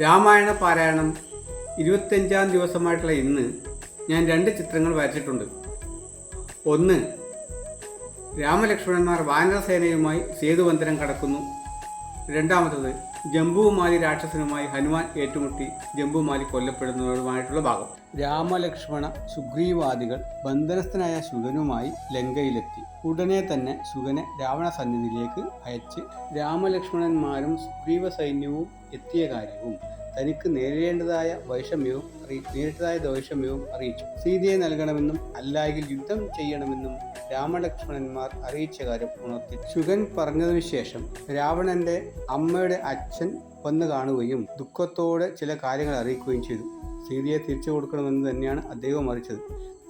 രാമായണ പാരായണം ഇരുപത്തഞ്ചാം ദിവസമായിട്ടുള്ള ഇന്ന് ഞാൻ രണ്ട് ചിത്രങ്ങൾ വരച്ചിട്ടുണ്ട്. ഒന്ന് രാമലക്ഷ്മണന്മാർ വാനരസേനയുമായി സേതുവന്തരം കടക്കുന്നു. രണ്ടാമത്തത് ജംബുമാലി രാക്ഷസനുമായി ഹനുമാൻ ഏറ്റുമുട്ടി ജംബുമാലി കൊല്ലപ്പെടുന്നതുമായിട്ടുള്ള ഭാഗം. രാമലക്ഷ്മണ സുഗ്രീവാദികൾ ബന്ധനസ്ഥനായ ശുഗനുമായി ലങ്കയിലെത്തി. ഉടനെ തന്നെ ശുഗനെ രാവണ സന്നിധിയിലേക്ക് അയച്ച് രാമലക്ഷ്മണന്മാരും സുഗ്രീവ സൈന്യവും എത്തിയ കാര്യവും തനിക്ക് നേരിടേണ്ടതായ വൈഷമ്യവും നേരിട്ടതായ ദൈഷമ്യവും അറിയിച്ചു. സീതയെ നൽകണമെന്നും അല്ലായെങ്കിൽ യുദ്ധം ചെയ്യണമെന്നും രാമലക്ഷ്മണന്മാർ അറിയിച്ച കാര്യം ഉണർത്തി. ശുഗൻ പറഞ്ഞതിനു ശേഷം രാവണന്റെ അമ്മയുടെ അച്ഛൻ വന്നു കാണുകയും ദുഃഖത്തോടെ ചില കാര്യങ്ങൾ അറിയിക്കുകയും ചെയ്തു. സീതയെ തിരിച്ചു കൊടുക്കണമെന്ന് തന്നെയാണ് അദ്ദേഹം അറിയിച്ചത്.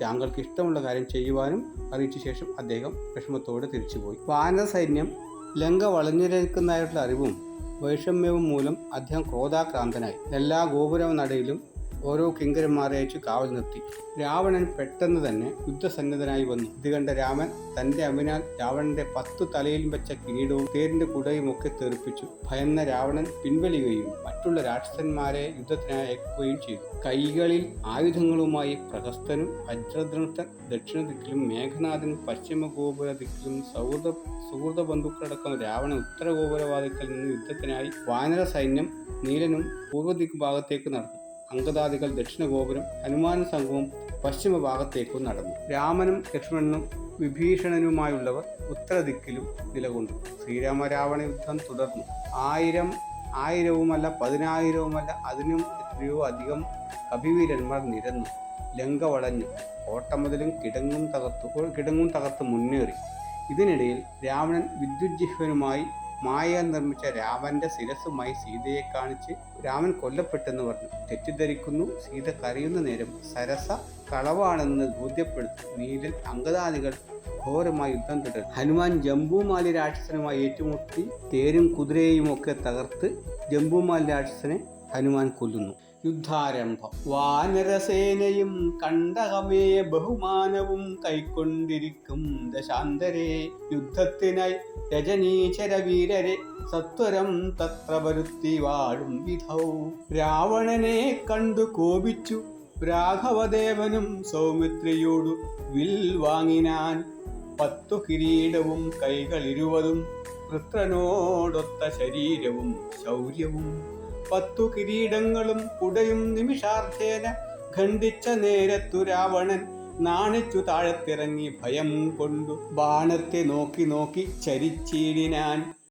താങ്കൾക്ക് ഇഷ്ടമുള്ള കാര്യം ചെയ്യുവാനും അറിയിച്ച ശേഷം അദ്ദേഹം വിഷമത്തോടെ തിരിച്ചുപോയി. വാനര സൈന്യം ലങ്ക വളഞ്ഞിരിക്കുന്നതായിട്ടുള്ള അറിവും വൈഷമ്യവും മൂലം അദ്ദേഹം ക്രോധാക്രാന്തനായി. എല്ലാ ഗോപുരവും നടയിലും ഓരോ കിങ്കരന്മാരെ അയച്ചു കാവൽ നിർത്തി. രാവണൻ പെട്ടെന്ന് തന്നെ യുദ്ധസന്നദ്ധനായി വന്നു. ഇത് കണ്ട രാമൻ തന്റെ അമ്മിനാൽ രാവണന്റെ പത്തു തലയിൽ വെച്ച കിരീടവും തേരിന്റെ കുടയും ഒക്കെ തെറിപ്പിച്ചു. ഭയന്ന രാവണൻ പിൻവലിയുകയും മറ്റുള്ള രാക്ഷസന്മാരെ യുദ്ധത്തിനായി അയക്കുകയും ചെയ്തു. കൈകളിൽ ആയുധങ്ങളുമായി പ്രഹസ്തനും വജ്രദ്രഷ്ടൻ ദക്ഷിണ ദിക്കിലും മേഘനാഥൻ പശ്ചിമ ഗോപുര ദിക്കിലും സൗഹൃദ സുഹൃത ബന്ധുക്കളടക്കം രാവണൻ ഉത്തര ഗോപുരവാദിക്കൽ നിന്ന് യുദ്ധത്തിനായി വാനര സൈന്യം നീലനും പൂർവദിക്ക് ഭാഗത്തേക്ക് നടന്നു. അങ്കദാദികൾ ദക്ഷിണഗോപുരം ഹനുമാൻ സംഘവും പശ്ചിമ ഭാഗത്തേക്കും നടന്നു. രാമനും ലക്ഷ്മണനും വിഭീഷണനുമായുള്ളവർ ഉത്തരദിക്കിലും നിലകൊണ്ടു. ശ്രീരാമ രാവണ യുദ്ധം തുടർന്നു. ആയിരം ആയിരവുമല്ല പതിനായിരവുമല്ല അതിനും എത്രയോ അധികം കവിവീരന്മാർ നിരന്നു. ലങ്ക വളഞ്ഞു. കോട്ടമതിലും കിടങ്ങും തകർത്തു കിടങ്ങും തകർത്ത് മുന്നേറി. ഇതിനിടയിൽ രാവണൻ വിദ്യുജ്ജിഹ്വനുമായി മായ നിർമ്മിച്ച രാമന്റെ ശിരസുമായി സീതയെ കാണിച്ച് രാമൻ കൊല്ലപ്പെട്ടെന്ന് പറഞ്ഞു. തെറ്റിദ്ധരിക്കുന്നു സീത കരയുന്ന നേരം സരസ കളവാണെന്ന് ബോധ്യപ്പെടുത്തി നീലൻ അങ്കദാദികൾ ഘോരമായി യുദ്ധം തുടരും ഹനുമാൻ ജംബൂമാലി രാക്ഷസനുമായി ഏറ്റുമുട്ടി തേരും കുതിരയും ഒക്കെ തകർത്ത് ജംബൂമാലി രാക്ഷസനെ ഹനുമാൻ കൊല്ലുന്നു. യുദ്ധാരംഭം. വാനരസേനയും കണ്ടകമേ ബഹുമാനവും കൈക്കൊണ്ടിരിക്കും ദശാന്തരെ. യുദ്ധത്തിനായി രജനീശര വീരരെ സത്വരം തത്ര വരുത്തി വാഴും വിധൗ. രാവണനെ കണ്ടു കോപിച്ചു. രാഘവദേവനും സൗമിത്രിയോടു വിൽ വാങ്ങിനാൻ പത്തു കിരീടവും കൈകളിരുവതും പുത്രനോടൊത്ത ശരീരവും ശൗര്യവും. പത്തു കിരീടങ്ങളും കുടയും നിമിഷാർത്ഥേന ഖണ്ഡിച്ച നേരത്തു രാവണൻ നാണിച്ചു താഴത്തിറങ്ങി ഭയം കൊണ്ടു ബാണത്തെ നോക്കി നോക്കി ചരിച്ചീടിനാൻ